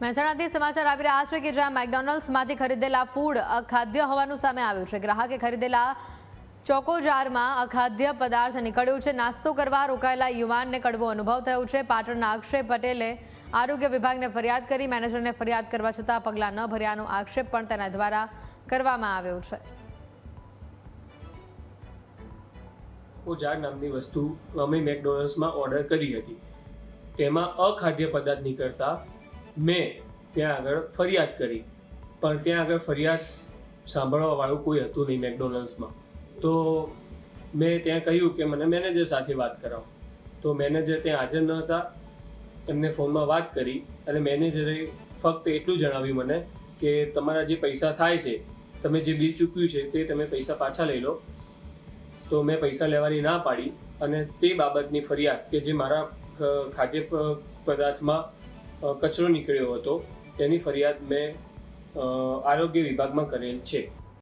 મહેસાણાથી સમાચાર આવી રહ્યા છે કે જ્યાં મેકડોનલ્ડ્સમાંથી ખરીદેલા ફૂડ અખાદ્ય હોવાનું સામે આવ્યું છે. ગ્રાહકે ખરીદેલા ચોકોજારમાં અખાદ્ય પદાર્થ નીકળ્યું છે. નાસ્તો કરવા રોકાયેલા યુવાનને કડવો અનુભવ થયો છે. પાટણના અક્ષય પટેલે આરોગ્ય વિભાગને ફરિયાદ કરી. મેનેજરને ફરિયાદ કરવા છતાં પગલાં ન ભર્યાનો આક્ષેપ પણ તેના દ્વારા કરવામાં આવ્યો છે. ઓજાર નામની વસ્તુ અમે મેકડોનલ્ડ્સમાં ઓર્ડર કરી હતી. તેમાં અખાદ્ય પદાર્થ નીકળતા મેં ત્યાં આગળ ફરિયાદ કરી. પણ ત્યાં આગળ ફરિયાદ સાંભળવાવાળું કોઈ હતું નહીં મેકડોનલ્ડ્સમાં. તો મેં ત્યાં કહ્યું કે મને મેનેજર સાથે વાત કરાવો. તો મેનેજર ત્યાં હાજર ન હતા. એમને ફોનમાં વાત કરી અને મેનેજરે ફક્ત એટલું જણાવ્યું મને કે તમારા જે પૈસા થાય છે, તમે જે બિલ ચૂક્યું છે તે તમે પૈસા પાછા લઈ લો. તો મેં પૈસા લેવાની ના પાડી અને તે બાબતની ફરિયાદ કે જે મારા ખાદ્ય પદાર્થમાં કચરો નીકળ્યો હતો. તેની ફરિયાદ મેં આરોગ્ય વિભાગમાં કરેલ છે.